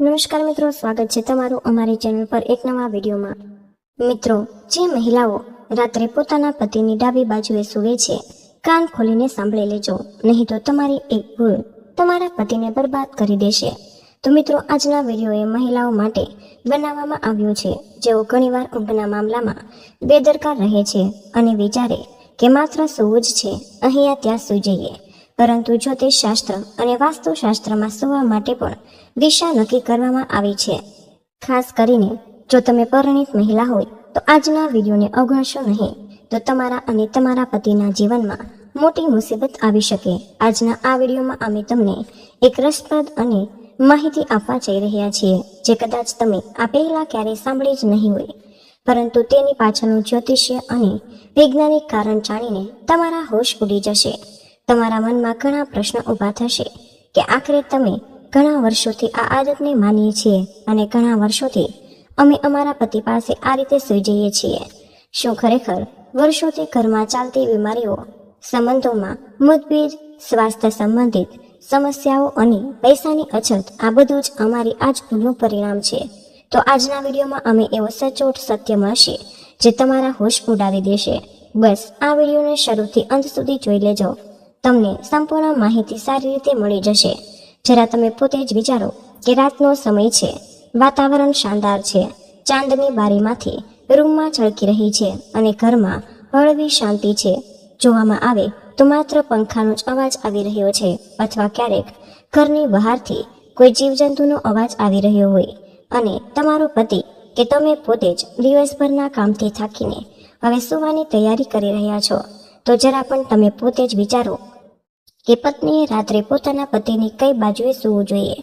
નમસ્કાર મિત્રો, સ્વાગત છે તમારું અમારી ચેનલ પર એક નવા વિડીયોમાં. મિત્રો, જે મહિલાઓ રાત્રે પોતાના પતિની ડાબી બાજુએ સૂવે છે, કાન ખોલીને સાંભળી લેજો. નહીં તો તમારી એક ભૂલ તમારા પતિને બરબાદ કરી દેશે. તો મિત્રો, આજના વીડિયો એ મહિલાઓ માટે બનાવવામાં આવ્યો છે. જેઓ ઘણીવાર ઊંઘના મામલામાં બેદરકાર રહે છે અને વિચારે કે માત્ર સૂવું જ છે અહીંયા ત્યાં સૂઈ જઈએ. પરંતુ જ્યોતિષ શાસ્ત્ર અને વાસ્તુશાસ્ત્રમાં સુવા માટે પણ દિશા નક્કી કરવામાં આવી છે, ખાસ કરીને જો તમે પરિણીત મહિલા હોય, તો આજના વિડીયોને અવગણશો નહીં, તો તમારા અને તમારા પતિના જીવનમાં મોટી મુસીબત આવી શકે. આજના આ વિડીયોમાં અમે તમને એક રસપ્રદ અને માહિતી આપવા જઈ રહ્યા છીએ, જે કદાચ તમે આ પહેલા ક્યારેય સાંભળી જ નહીં હોય. પરંતુ તેની પાછળનું જ્યોતિષ્ય અને વૈજ્ઞાનિક કારણ જાણીને તમારા હોશ ઉડી જશે. તમારા મનમાં ઘણા પ્રશ્ન ઊભા થશે કે આખરે તમે ઘણા વર્ષોથી આ આદતને માનીએ છીએ અને ઘણા વર્ષોથી અમે અમારા પતિ પાસે આ રીતે સૂઈ જઈએ છીએ. શું ખરેખર વર્ષોથી ઘરમાં ચાલતી બીમારીઓ, સંબંધોમાં મતભેદ, સ્વાસ્થ્ય સંબંધિત સમસ્યાઓ અને પૈસાની અછત, આ બધું જ અમારી આજ ભૂલનું પરિણામ છે. તો આજના વિડીયોમાં અમે એવો સચોટ સત્ય મળશે જે તમારા હોશ ઉડાવી દેશે. બસ, આ વિડીયોને શરૂથી અંત સુધી જોઈ લેજો. તમને સંપૂર્ણ માહિતી સારી રીતે મળી જશે. જરા તમે પોતે જ વિચારો કે રાતનો સમય છે. વાતાવરણ શાનદાર છે. ચાંદની બારીમાંથી રૂમમાં છળકી રહી છે અને ઘરમાં હળવી શાંતિ છે. જોવામાં આવે તો માત્ર પંખાનો જ અવાજ આવી રહ્યો છે અથવા ક્યારેક ઘરની બહારથી કોઈ જીવજંતુનો અવાજ આવી રહ્યો હોય. અને તમારો પતિ કે તમે પોતે જ દિવસભરના કામથી થાકીને હવે સુવાની તૈયારી કરી રહ્યા છો. તો જરા પણ તમે પોતે જ વિચારો કે પત્નીએ રાત્રે પોતાના પતિની કઈ બાજુએ સૂવું જોઈએ?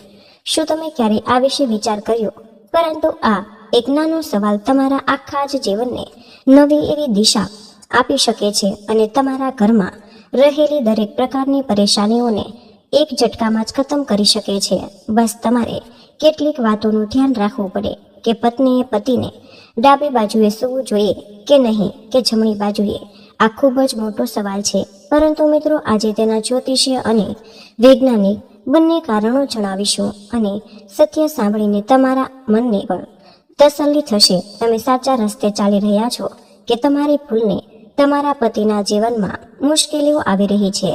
શું તમે ક્યારે આ વિશે વિચાર કર્યો? પરંતુ આ એક નાનો સવાલ તમારા આખા જ જીવનને નવી એવી દિશા આપી શકે છે અને તમારા ઘરમાં રહેલી દરેક પ્રકારની પરેશાનીઓને એક ઝટકામાં જ ખતમ કરી શકે છે. બસ તમારે કેટલીક વાતોનું ધ્યાન રાખવું પડે કે પત્નીએ પતિને ડાબી બાજુએ સૂવું જોઈએ કે નહીં કે જમણી બાજુએ? આ ખૂબ જ મોટો સવાલ છે પરંતુ મિત્રો, આજે તેના જ્યોતિષીય અને વૈજ્ઞાનિક બંને કારણો જણાવીશું અને સત્ય સાંભળીને તમારા મનને પણ તસલ્લી થશે. તમે સાચા રસ્તે ચાલી રહ્યા છો કે તમારી ભૂલને તમારા પતિના જીવનમાં મુશ્કેલીઓ આવી રહી છે?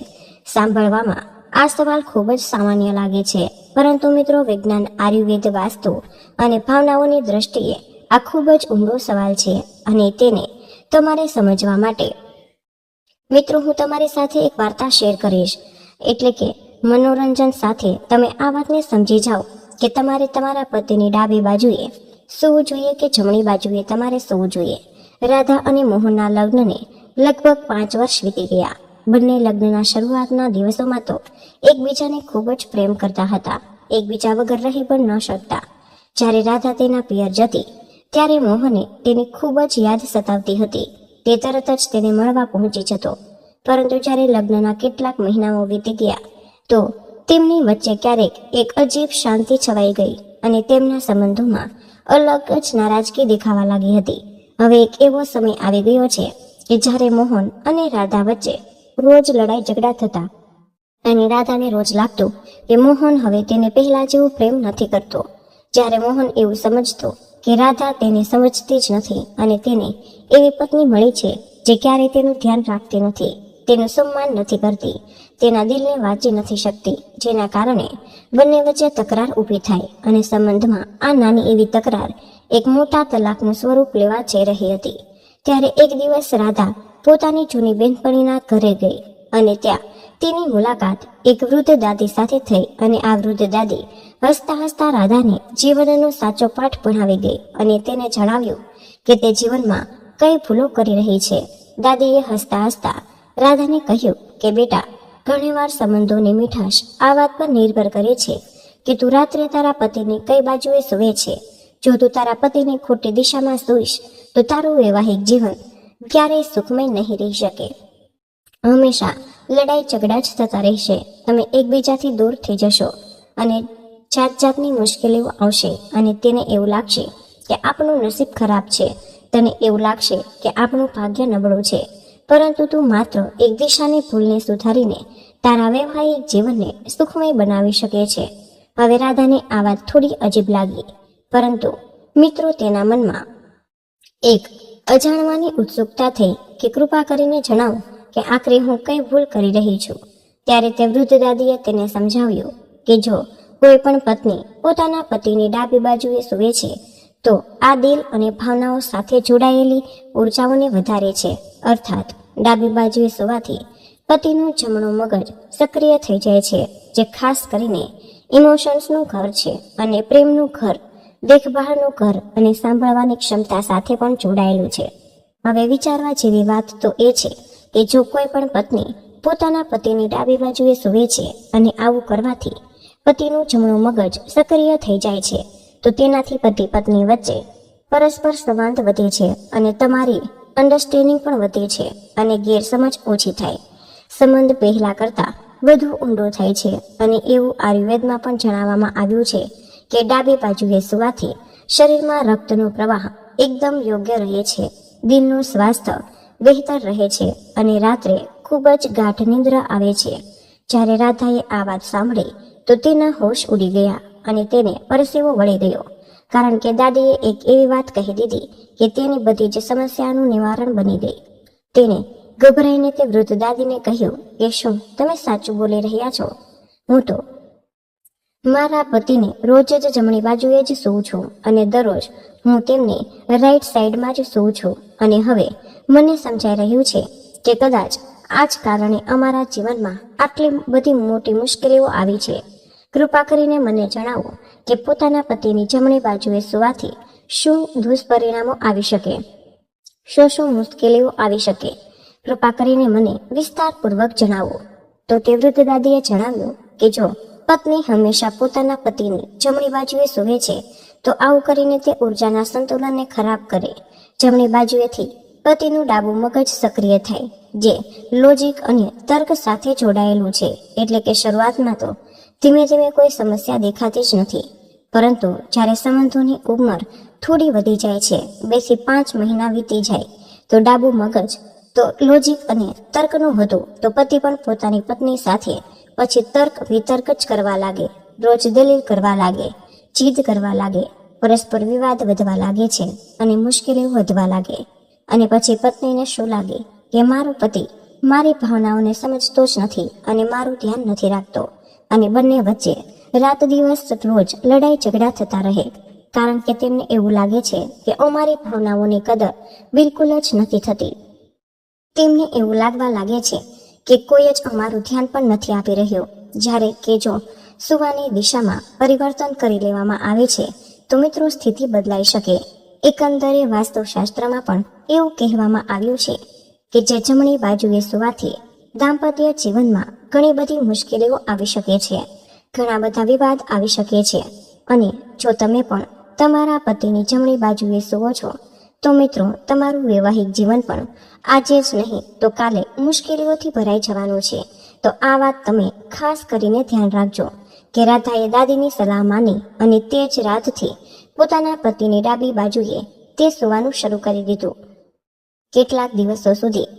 સાંભળવામાં આ સવાલ ખૂબ જ સામાન્ય લાગે છે. પરંતુ મિત્રો, વિજ્ઞાન આયુર્વેદ વાસ્તુ અને ભાવનાઓની દ્રષ્ટિએ આ ખૂબ જ ઊંડો સવાલ છે અને તેને તમારે સમજવા માટે મિત્રો, હું તમારી સાથે એક વાર્તા શેર કરીશ. એટલે કે, મનોરંજન સાથે તમે આ વાતને સમજી જાઓ કે તમારે તમારા પતિની ડાબી બાજુએ સૂવું જોઈએ કે જમણી બાજુએ તમારે સૂવું જોઈએ. રાધા અને મોહનના લગ્નને લગભગ પાંચ વર્ષ વીતી ગયા. બંને લગ્નના શરૂઆતના દિવસોમાં તો એકબીજાને ખૂબ જ પ્રેમ કરતા હતા. એકબીજા વગર રહી પણ ન શકતા. જ્યારે રાધા તેના પિયર જતી, ત્યારે મોહને તેની ખૂબ જ યાદ સતાવતી હતી. તે તરત જ તેને મળવા પહોંચી જતો. પરંતુ જ્યારે લગ્નના કેટલાક મહિનાઓ વીતી ગયા, તો તેમની વચ્ચે ક્યારેક એક અજીબ શાંતિ છવાઈ ગઈ અને તેમના સંબંધોમાં અલગ જ નારાજગી દેખાવા લાગી હતી. હવે એક એવો સમય આવી ગયો છે કે જ્યારે મોહન અને રાધા વચ્ચે રોજ લડાઈ ઝઘડા થતા અને રાધાને રોજ લાગતું કે મોહન હવે તેને પહેલા જેવો પ્રેમ નથી કરતો. જ્યારે મોહન એવું સમજતો કે રાધા તેને સમજતી જ નથી અને તેને એવી પત્ની મળી છે જે ક્યારેય તેનું ધ્યાન રાખતી નથી. તેનું સન્માન નથી કરતી. તેના દિલને વાંચી નથી શકતી, જેના કારણે બંને વચ્ચે તકરાર ઊભી થાય અને સંબંધમાં આ નાની એવી તકરાર એક મોટા તલાકનું સ્વરૂપ લેવા જઈ રહી હતી. ત્યારે એક દિવસ રાધા પોતાની જૂની બહેનપણીના ઘરે ગઈ અને ત્યાં તેની મુલાકાત એક વૃદ્ધ દાદી સાથે થઈ અને આ વૃદ્ધ દાદી હસતા હસતા રાધાને જીવનનો સાચો પાઠ ભણાવી ગઈ અને તેને જણાવ્યું કે તે જીવનમાં કઈ ભૂલો કરી રહી છે. દાદીએ હસતા હસતા રાધાને કહ્યું કે, બેટા, ઘણીવાર સંબંધોની મીઠાશ આ વાત પર નિર્ભર કરે છે કે તું રાત્રે તારા પતિની કઈ બાજુએ સૂવે છે. જો તું તારા પતિની ખોટી દિશામાં સૂઈશ, તો તારું વૈવાહિક જીવન ક્યારેય સુખમય નહીં રહી શકે. હંમેશા લડાઈ ઝઘડા જ થતા રહેશે. તમે એકબીજાથી દૂર થઈ જશો અને જાત જાતની મુશ્કેલીઓ આવશે અને તેને એવું લાગશે કે આપણું નસીબ ખરાબ છે. તને એવું લાગશે કે આપણું ભાગ્ય નબળું છે. પરંતુ તું માત્ર એક દિશાની ભૂલને સુધારીને તારા વૈવાહિક જીવનને સુખમય બનાવી શકે છે. હવે રાધાને આ વાત થોડી અજીબ લાગી, પરંતુ મિત્રો તેના મનમાં એક અજાણવાની ઉત્સુકતા થઈ કે કૃપા કરીને જણાવો કે આખરે હું કઈ ભૂલ કરી રહી છું? ત્યારે તે વૃદ્ધ દાદીએ તેને સમજાવ્યું કે જો કોઈ પણ પત્ની પોતાના પતિની ડાબી બાજુએ સૂવે છે, તો આ દિલ અને ભાવનાઓ સાથે જોડાયેલી ઉર્જાઓને વધારે છે. અર્થાત, ડાબી બાજુએ સૂવાથી પતિનું જમણું મગજ સક્રિય થઈ જાય છે, જે ખાસ કરીને ઇમોશન્સનું ઘર છે અને પ્રેમનું ઘર, દેખભાળનું ઘર અને સાંભળવાની ક્ષમતા સાથે પણ જોડાયેલું છે. હવે વિચારવા જેવી વાત તો એ છે કે જો કોઈ પણ પત્ની પોતાના પતિની ડાબી બાજુએ સૂવે છે અને આવું કરવાથી પતિનું જમણું મગજ સક્રિય થઈ જાય છે, તો તેનાથી પતિ પત્ની વચ્ચે પરસ્પર સંવાદ વધે છે અને તમારી અન્ડરસ્ટેન્ડિંગ પણ વધે છે અને ગેરસમજ ઓછી થાય. સંબંધ પહેલા કરતા વધુ ઊંડો થાય છે અને એવું આયુર્વેદમાં પણ જણાવવામાં આવ્યું છે કે ડાબી બાજુએ સુવાથી શરીરમાં રક્તનો પ્રવાહ એકદમ યોગ્ય રહે છે. દિલનું સ્વાસ્થ્ય બહેતર રહે છે અને રાત્રે ખૂબ જ ગાઢ નિંદ્રા આવે છે. જ્યારે રાધાએ આ વાત સાંભળી, તો તેના હોશ ઉડી ગયા અને તેને પરસેવો વળી ગયો. કારણ કે દાદીએ એક એવી વાત કહી દીધી કે તેની બધી જ સમસ્યાનું નિવારણ બની ગઈ. તેને ગભરાઈને તે વૃદ્ધ દાદીને કહ્યું કે, શું તમે સાચું બોલી રહ્યા છો? હું તો મારા પતિને રોજ જ જમણી બાજુએ જ સૂવું છું અને દરરોજ હું તેમને રાઈટ સાઈડમાં જ સૂવું છું અને હવે મને સમજાઈ રહ્યું છે કે કદાચ આ જ કારણે અમારા જીવનમાં આટલી બધી મોટી મુશ્કેલીઓ આવી છે. કૃપા કરીને મને જણાવો કે પોતાના પતિની જમણી બાજુએ સૂવાથી શું દુષ્પરિણામો આવી શકે? શું શું મુશ્કેલીઓ આવી શકે? કૃપા કરીને મને વિસ્તારપૂર્વક જણાવો. તો તે વૃદ્ધ દાદીએ જણાવ્યું કે જો પત્ની હંમેશા પોતાના પતિની જમણી બાજુએ સૂવે છે, તો આવું કરીને તે ઉર્જાના સંતુલનને ખરાબ કરે. જમણી બાજુએથી પતિનું ડાબું મગજ સક્રિય થાય, જે લોજિક અને તર્ક સાથે જોડાયેલું છે. એટલે કે શરૂઆતમાં તો ધીમે ધીમે કોઈ સમસ્યા દેખાતી જ નથી. પરંતુ જ્યારે સંબંધોની ઉંમર થોડી વધી જાય છે, બેથી પાંચ મહિના વીતી જાય, તો ડાબું મગજ તો લોજિક અને તર્કનું હતું, તો પતિ પણ પોતાની પત્ની સાથે પછી તર્ક વિતર્ક જ કરવા લાગે, રોજ દલીલ કરવા લાગે, જીદ કરવા લાગે, પરસ્પર વિવાદ વધવા લાગે છે અને મુશ્કેલીઓ વધવા લાગે. અને પછી પત્નીને શું લાગે કે મારો પતિ મારી ભાવનાઓને સમજતો જ નથી અને મારું ધ્યાન નથી રાખતો? અને બંને વચ્ચે રાત દિવસ રોજ લડાઈ ઝઘડા થતા રહે. કારણ કે તેમને એવું લાગે છે કે અમારી ભાવનાઓની કદર બિલકુલ જ નથી થતી. તેમને એવું લાગવા લાગે છે કે કોઈ જ અમારું ધ્યાન પણ નથી આપી રહ્યો. જ્યારે કે જો સુવાની દિશામાં પરિવર્તન કરી લેવામાં આવે છે, તો મિત્રો સ્થિતિ બદલાઈ શકે. એકંદરે વાસ્તુશાસ્ત્રમાં પણ એવું કહેવામાં આવ્યું છે કે જે જમણી બાજુએ સુવાથી દાંપત્ય જીવનમાં ઘણી બધી મુશ્કેલીઓ આવી શકે છે. ઘણા બધા વિવાદ આવી શકે છે. અને જો તમે પણ તમારા પતિની જમણી બાજુએ સુવો છો, તો મિત્રો, તમારું વૈવાહિક જીવન પણ આજે જ નહીં, તો કાલે મુશ્કેલીઓથી ભરાઈ જવાનું છે. તો આ વાત તમે ખાસ કરીને ધ્યાન રાખજો કે રાધાએ દાદીની સલાહ માની અને તે જ રાતથી પોતાના પતિની ડાબી બાજુએ તે સુવાનું શરૂ કરી દીધું. કેટલાક દિવસો સુધી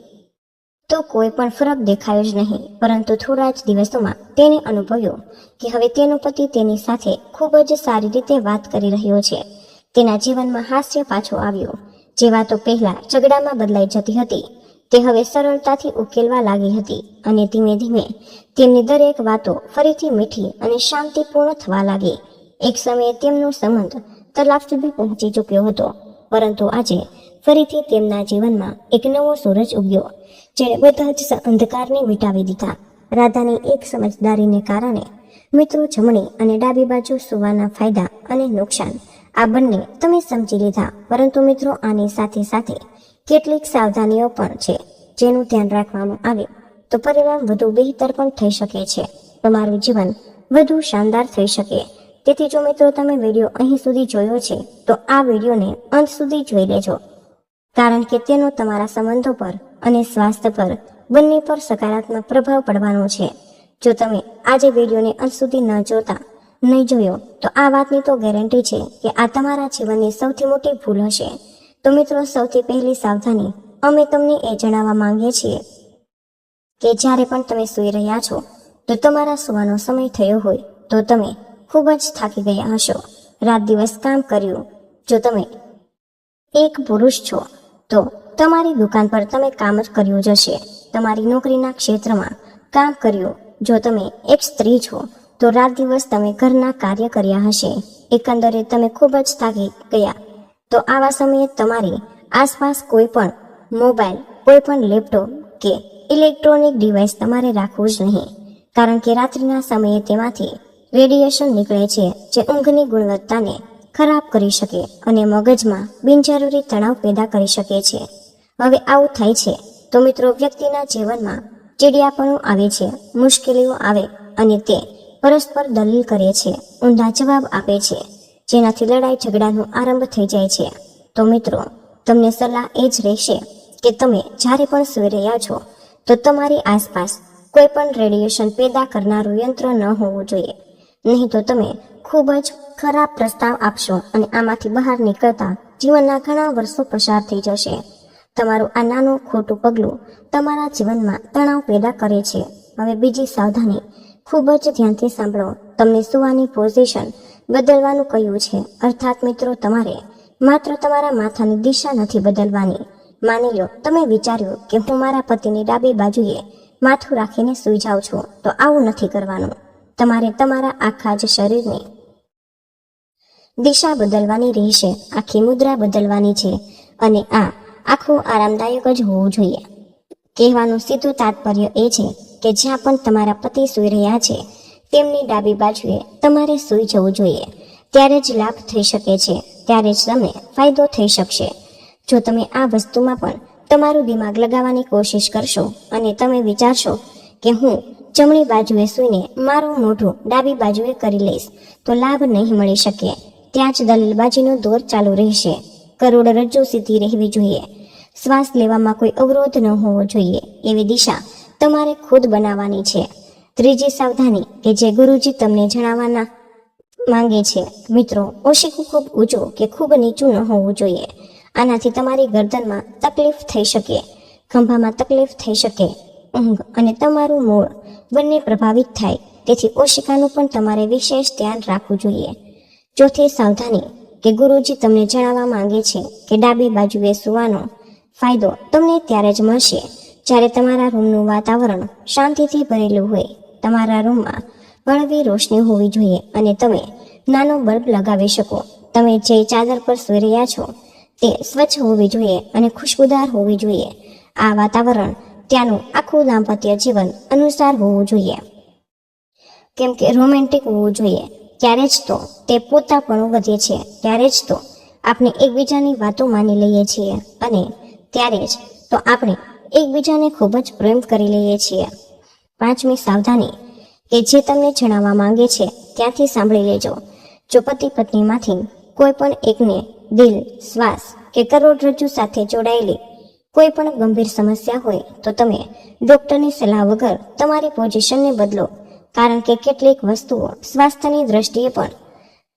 તો કોઈ પણ ફરક દેખાયો જ નહીં, પરંતુ થોડા જ દિવસોમાં તેને અનુભવ્યું કે હવે તેનો પતિ તેની સાથે ખૂબ જ સારી રીતે વાત કરી રહ્યો છે. તેના જીવનમાં હાસ્ય પાછો આવ્યો, જે વાતો પહેલા ઝઘડામાં બદલાઈ જતી હતી, તે હવે સરળતાથી ઉકેલવા લાગી હતી અને ધીમે ધીમે તેમની દરેક વાતો ફરીથી મીઠી અને શાંતિપૂર્ણ થવા લાગી. એક સમયે તેમનો સંબંધ તલાક સુધી પહોંચી ચૂક્યો હતો. પરંતુ આજે ફરીથી તેમના જીવનમાં એક નવો સૂરજ ઉગ્યો, જેણે બધા જ અંધકારને મિટાવી દીધા. રાધાની એક સમજદારીને કારણે મિત્રો જમણી અને ડાબી બાજુ સુવાના ફાયદા અને નુકસાન આ બંને તમે સમજી લીધા. પરંતુ મિત્રો, આની સાથે સાથે કેટલીક સાવધાનીઓ પણ છે, જેનું ધ્યાન રાખવામાં આવે તો પરિણામ વધુ બહેતર પણ થઈ શકે છે. તમારું જીવન વધુ શાનદાર થઈ શકે. તેથી જો મિત્રો તમે વીડિયો અહીં સુધી જોયો છે, તો આ વિડીયોને અંત સુધી જોઈ લેજો. કારણ કે તેનો તમારા સંબંધો પર અને સ્વાસ્થ્ય પર બંને પર સકારાત્મક પ્રભાવ પડવાનો છે. જો તમે આજે વિડીયોને અંત સુધી ન જોતા, નહીં જોયો, તો આ વાતની તો ગેરંટી છે કે આ તમારા જીવનની સૌથી મોટી ભૂલ હશે. તો મિત્રો, સૌથી પહેલી સાવધાની અમે તમને એ જણાવવા માંગીએ છીએ કે જ્યારે પણ તમે સૂઈ રહ્યા છો, તો તમારા સુવાનો સમય થયો હોય, તો તમે ખૂબ જ થાકી ગયા હશો. રાત દિવસ કામ કર્યું. જો તમે એક પુરુષ છો, તો તમારી દુકાન પર તમે કામ જ કર્યું જ હશે. તમારી નોકરીના ક્ષેત્રમાં કામ કર્યું. જો તમે એક સ્ત્રી છો, તો રાત દિવસ તમે ઘરના કાર્ય કર્યા હશે. એકંદરે તમે ખૂબ જ થાકી ગયા. તો આવા સમયે તમારી આસપાસ કોઈ પણ મોબાઈલ, કોઈ પણ લેપટોપ કે ઇલેક્ટ્રોનિક ડિવાઇસ તમારે રાખવું જ નહીં. કારણ કે રાત્રિના સમયે તેમાંથી રેડિયેશન નીકળે છે જે ઊંઘની ગુણવત્તાને ખરાબ કરી શકે અને મગજમાં બિનજરૂરી તણાવ પેદા કરી શકે છે. હવે આવું થાય છે તો મિત્રો વ્યક્તિના જીવનમાં ચીડિયાપણું આવે છે, મુશ્કેલીઓ આવે અને તે પરસ્પર દલીલ કરે છે, ઊંધા જવાબ આપે છે, જેનાથી લડાઈ ઝઘડાનો આરંભ થઈ જાય છે. તો મિત્રો, તમને સલાહ એ જ રહેશે કે તમે જ્યારે પણ સૂઈ રહ્યા છો, તો તમારી આસપાસ કોઈ પણ રેડિયેશન પેદા કરનારું યંત્ર ન હોવું જોઈએ. નહીં તો તમે ખૂબ જ ખરાબ પ્રસ્તાવ આપશો અને આમાંથી બહાર નીકળતા જીવનના ઘણા વર્ષો પસાર થઈ જશે. તમારું આ નાનું ખોટું પગલું તમારા જીવનમાં તણાવ પેદા કરે છે. હવે બીજી સાવધાની ખૂબ જ ધ્યાનથી સાંભળો. તમને સુવાની પોઝિશન બદલવાનું કહ્યું છે. અર્થાત મિત્રો, તમારે માત્ર તમારા માથાની દિશા નથી બદલવાની. માની લો, તમે વિચાર્યું કે હું મારા પતિની ડાબી બાજુએ માથું રાખીને સૂઈ જાઉં છું, તો આવું નથી કરવાનું. તમારે તમારા આખા જ શરીરને દિશા બદલવાની રહેશે, આખી મુદ્રા બદલવાની છે અને આ આખું આરામદાયક જ હોવું જોઈએ. કહેવાનું સીધું તાત્પર્ય એ છે કે જ્યાં પણ તમારા પતિ સૂઈ રહ્યા છે, તેમની ડાબી બાજુએ તમારે સૂઈ જવું જોઈએ. ત્યારે જ લાભ થઈ શકે છે, ત્યારે જ તમને ફાયદો થઈ શકશે. જો તમે આ વસ્તુમાં પણ તમારું દિમાગ લગાવવાની કોશિશ કરશો અને તમે વિચારશો કે હું જમણી બાજુએ સૂઈને મારું મોઢું ડાબી બાજુએ કરી લઈશ, તો લાભ નહીં મળી શકે. ત્યાં જ દલીલબાજીનો દોર ચાલુ રહેશે. કરોડરજ્જુ સીધી રહેવી જોઈએ. શ્વાસ લેવામાં કોઈ અવરોધ ન હોવો જોઈએ. એવી દિશા તમારે ખુદ બનાવવાની છે. ત્રીજી સાવધાની કે જે ગુરુજી તમને જણાવવાના માંગે છે. મિત્રો, ઓશિકું ખૂબ ઊંચું કે ખૂબ નીચું ન હોવું જોઈએ. આનાથી તમારી ગરદનમાં તકલીફ થઈ શકે. ખંભામાં તકલીફ થઈ શકે. ઊંઘ અને તમારું મૂળ બંને પ્રભાવિત થાય. તેથી ઓશિકાનું પણ તમારે વિશેષ ધ્યાન રાખવું જોઈએ. ચોથી સાવધાની કે ગુરુજી તમને જણાવવા માંગે છે કે ડાબી બાજુએ સુવાનો ફાયદો તમને ત્યારે જ મળશે જ્યારે તમારા રૂમનું વાતાવરણ શાંતિથી ભરેલું હોય. તમારા રૂમમાં વળવી રોશની હોવી જોઈએ અને તમે નાનો બલ્બ લગાવી શકો. તમે જે ચાદર પર સૂઈ રહ્યા છો તે સ્વચ્છ હોવી જોઈએ અને ખુશબુદાર હોવી જોઈએ. આ વાતાવરણ ત્યાંનું આખું દાંપત્ય જીવન અનુસાર હોવું જોઈએ. કેમ કે રોમેન્ટિક હોવું જોઈએ. ત્યારે જ તો તે પોતાપણું વધે છે. ત્યારે જ તો આપણે એકબીજાની વાતો માની લઈએ છીએ. અને ત્યારે જ તો આપણે એકબીજાને ખૂબ જ પ્રેમ કરી લઈએ છીએ. પાંચમી સાવધાની, કે જે તમને જણાવવા માંગે છે, ત્યાંથી સાંભળી લેજો. જો પતિ પત્નીમાંથી કોઈ પણ એકને દિલ, શ્વાસ કે કરોડરજ્જુ સાથે જોડાયેલી કોઈ પણ ગંભીર સમસ્યા હોય તો તમે ડોક્ટરની સલાહ વગર તમારી પોઝિશનને બદલો. કારણ કે કેટલીક વસ્તુઓ સ્વાસ્થ્યની દ્રષ્ટિએ પણ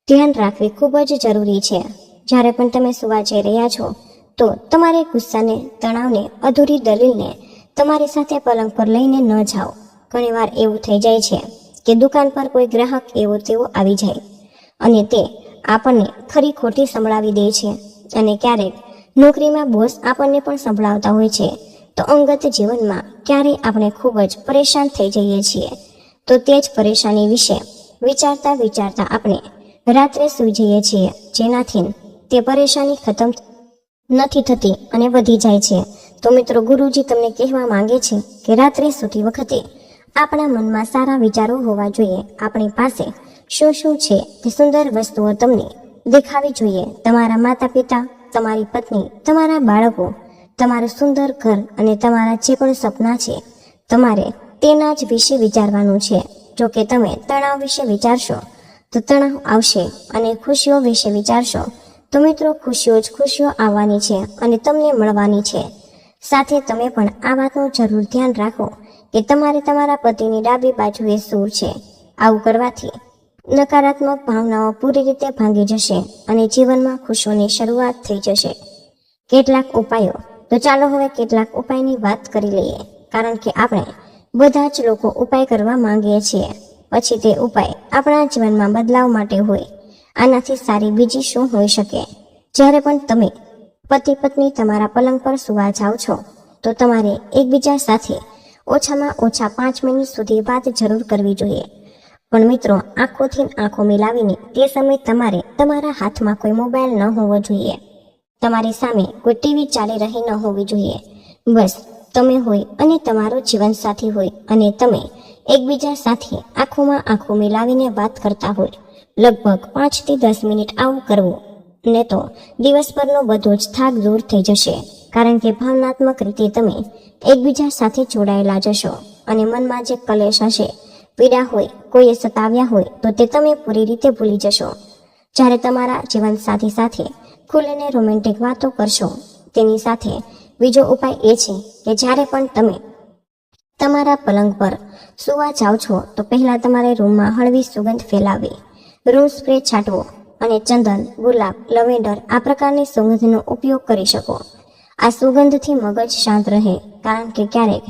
ધ્યાન રાખવી ખૂબ જ જરૂરી છે. જ્યારે પણ તમે સુવા જઈ રહ્યા છો, તો તમારે ગુસ્સાને, તણાવને, અધૂરી દલીલને તમારી સાથે પલંગ પર લઈને ન જાઓ. ઘણીવાર એવું થઈ જાય છે કે દુકાન પર કોઈ ગ્રાહક એવો તેવો આવી જાય અને તે આપણને ખરી ખોટી સંભળાવી દે છે અને ક્યારેક નોકરીમાં બોસ આપણને પણ સંભળાવતા હોય છે. તો અંગત જીવનમાં ક્યારેય આપણે ખૂબ જ પરેશાન થઈ જઈએ છીએ. તો તે જ પરેશાની વિશે વિચારતા વિચારતા આપણે રાત્રે સૂઈ જઈએ છીએ. જેનાથી તે પરેશાની ખતમ નથી થતી અને વધી જાય છે. તો મિત્રો, ગુરુજી તમને કહેવા માંગે છે કે રાત્રે સૂતી વખતે આપણા મનમાં સારા વિચારો હોવા જોઈએ. આપણી પાસે શું શું છે તે સુંદર વસ્તુઓ તમને દેખાવી જોઈએ. તમારા માતા પિતા તમારી પત્ની, તમારા બાળકો, તમારું સુંદર ઘર અને તમારા જે પણ સપના છે, તમારે તેના જ વિશે વિચારવાનું છે. જો કે તમે તણાવ વિશે વિચારશો, તો તણાવ આવશે અને ખુશીઓ વિશે વિચારશો, તો મિત્રો ખુશીઓ જ ખુશીઓ આવવાની છે અને તમને મળવાની છે. સાથે તમે પણ આ વાતનું જરૂર ધ્યાન રાખો કે તમારે તમારા પતિની ડાબી બાજુએ સૂર છે. આવું કરવાથી નકારાત્મક ભાવનાઓ પૂરી રીતે ભાંગી જશે અને જીવનમાં ખુશીઓની શરૂઆત થઈ જશે. કેટલાક ઉપાયો. તો ચાલો હવે કેટલાક ઉપાયની વાત કરી લઈએ. કારણ કે આપણે બધા જ લોકો ઉપાય કરવા માંગીએ છીએ. પછી તે ઉપાય આપણા જીવનમાં બદલાવ માટે હોય. આનાથી સારી બીજી શું હોઈ શકે? જ્યારે પણ તમે પતિ પત્ની તમારા પલંગ પર સુવા જાઓ છો, તો તમારે એકબીજા સાથે ઓછામાં ઓછા પાંચ મિનિટ સુધી વાત જરૂર કરવી જોઈએ. પણ મિત્રો, આંખોથી આંખો મિલાવીને તે સમયે તમારે તમારા હાથમાં કોઈ મોબાઈલ ન હોવો જોઈએ. તમારી સામે કોઈ ટીવી ચાલી રહી ન હોવી જોઈએ. બસ, તમે હોય અને તમારો જીવનસાથી હોય અને તમે એકબીજા સાથે આંખોમાં આંખો મિલાવીને વાત કરતા હોય. લગભગ પાંચથી દસ મિનિટ આવું કરવું, ને તો દિવસ પરનો બધો જ થાક દૂર થઈ જશે. કારણ કે ભાવનાત્મક રીતે તમે એકબીજા સાથે જોડાયેલા જશો અને મનમાં જે કલેશ હશે પીડા હોય કોઈએ સતાવ્યા હોય, તો તે તમે પૂરી રીતે ભૂલી જશો. જ્યારે તમારા જીવનસાથી સાથે ખુલીને રોમેન્ટિક વાતો કરશો, તેની સાથે બીજો ઉપાય એ છે કે જ્યારે પણ તમે તમારા પલંગ પર સુવા જાઓ છો, તો પહેલાં તમારે રૂમમાં હળવી સુગંધ ફેલાવી રૂમ સ્પ્રે છાંટવો અને ચંદન, ગુલાબ, લવેન્ડર આ પ્રકારની સુગંધનો ઉપયોગ કરી શકો. આ સુગંધથી મગજ શાંત રહે, કારણ કે ક્યારેક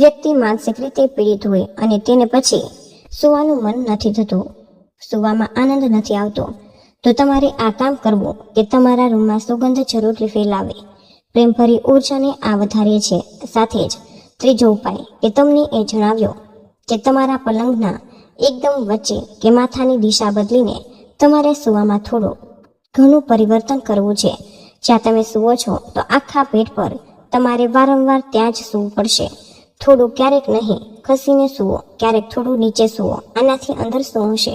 વ્યક્તિ માનસિક રીતે પીડિત હોય અને તેને પછી સુવાનું મન નથી થતું, સુવામાં આનંદ નથી આવતો, તો તમારે આ કામ કરવું કે તમારા રૂમમાં સુગંધ જરૂરથી ફેલાવે. પ્રેમભરી ઉર્જાને આ વધારે છે. સાથે જ ત્રીજો ઉપાય કે તમને એ જણાવ્યો કે તમારા પલંગના એકદમ વચ્ચે કે માથાની દિશા બદલીને તમારે સુવામાં થોડું ઘણું પરિવર્તન કરવું છે. જ્યાં તમે સુવો છો તો આખા પેટ પર તમારે વારંવાર ત્યાં જ સૂવું પડશે. થોડું ક્યારેક નહીં, ખસીને સૂવો, ક્યારેક થોડું નીચે સૂવો, આનાથી અંદર શું હશે?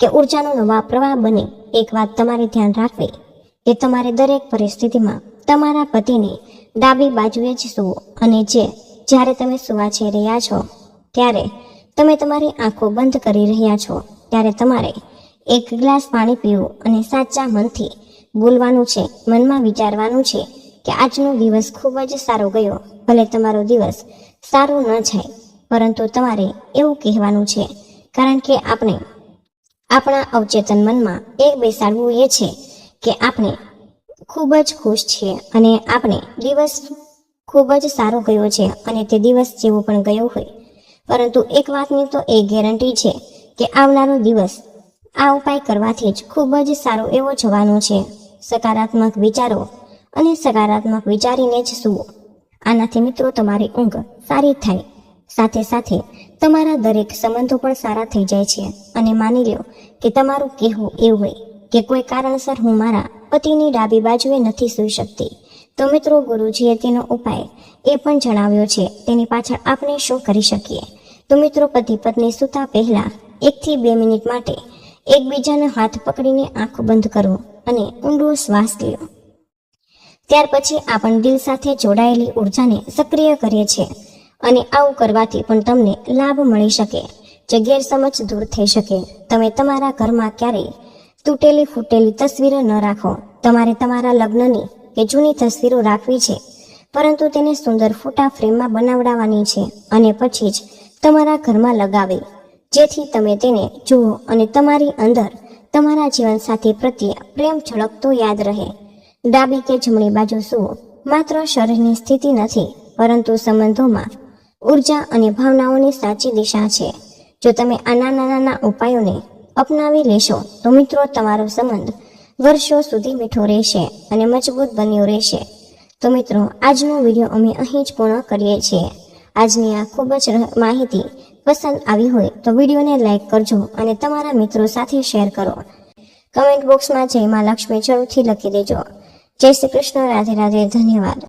કે ઉર્જાનો નવા પ્રવાહ બને, એક વાત તમારે ધ્યાન રાખવી, કે તમારે દરેક પરિસ્થિતિમાં તમારા પતિની ડાબી બાજુએ જ સૂવો અને જે, જ્યારે તમે સુવા જઈ રહ્યા છો, ત્યારે તમે તમારી આંખો બંધ કરી રહ્યા છો, ત્યારે તમારે એક ગ્લાસ પાણી પીવું અને સાચા મનથી બોલવાનું છે, મનમાં વિચારવાનું છે કે આજનો દિવસ ખૂબ જ સારો ગયો, ભલે તમારો દિવસ સારો ન જાય. પરંતુ તમારે એવું કહેવાનું છે, કારણ કે આપણે આપણા અવચેતન મનમાં એક બેસાડવું એ છે કે આપણે ખૂબ જ ખુશ છીએ અને આપણે દિવસ ખૂબ જ સારો ગયો છે અને તે દિવસ જેવો પણ ગયો હોય. પરંતુ એક વાતની તો એ ગેરંટી છે કે આવનારો દિવસ આ ઉપાય કરવાથી જ ખૂબ જ સારો એવો જવાનો છે. સકારાત્મક વિચારો અને સકારાત્મક વિચારીને જ સુવો. આનાથી મિત્રો, તમારી ઊંઘ સારી થાય. સાથે સાથે, તમારા દરેક સંબંધો પણ સારા થઈ જાય છે. અને માની લો કે તમારું કહેવું એવું હોય કે કોઈ કારણસર હું મારા પતિની ડાબી બાજુએ નથી સૂઈ શકતી. તો મિત્રો, ગુરુજીએ તેનો ઉપાય એ પણ જણાવ્યો છે. તેની પાછળ આપણે શું કરી શકીએ? તો મિત્રો, પતિ પત્ની સૂતા પહેલા એકથી બે મિનિટ માટે એકબીજાનો હાથ પકડીને આંખ બંધ કરો અને ઊંડો શ્વાસ લ્યો. ત્યાર પછી આપણ દિલ સાથે જોડાયેલી ઉર્જાને સક્રિય કરીએ છીએ અને આવું કરવાથી પણ તમને લાભ મળી શકે, જે ગેરસમજ દૂર થઈ શકે. તમે તમારા ઘરમાં ક્યારેય તૂટેલી ફૂટેલી તસવીરો ન રાખો. તમારે તમારા લગ્નની કે જૂની તસવીરો રાખવી છે, પરંતુ તેને સુંદર ફોટા ફ્રેમમાં બનાવડાવવાની છે અને પછી જ તમારા ઘરમાં લગાવી. જેથી તમે તેને જુઓ અને તમારી અંદર તમારા જીવનસાથી પ્રત્યે પ્રેમ છળકતો યાદ રહે. ડાબી કે જમણી બાજુ સુવો માત્ર શરીરની સ્થિતિ નથી, પરંતુ સંબંધોમાં ઊર્જા અને ભાવનાઓની સાચી દિશા છે. જો તમે આ નાના નાના ઉપાયોને અપનાવી લેશો, તો મિત્રો, તમારો સંબંધ વર્ષો સુધી મીઠો રહેશે અને મજબૂત બન્યો રહેશે. તો મિત્રો, આજનો વીડિયો અમે અહીં જ પૂર્ણ કરીએ છીએ. આજની આ ખૂબ જ માહિતી પસંદ આવી હોય, તો વિડીયોને લાઇક કરજો અને તમારા મિત્રો સાથે શેર કરો. કમેન્ટ બોક્સમાં જય મા લક્ષ્મી જરૂરથી લખી દેજો. જય શ્રી કૃષ્ણ રાધે રાધે ધન્યવાદ.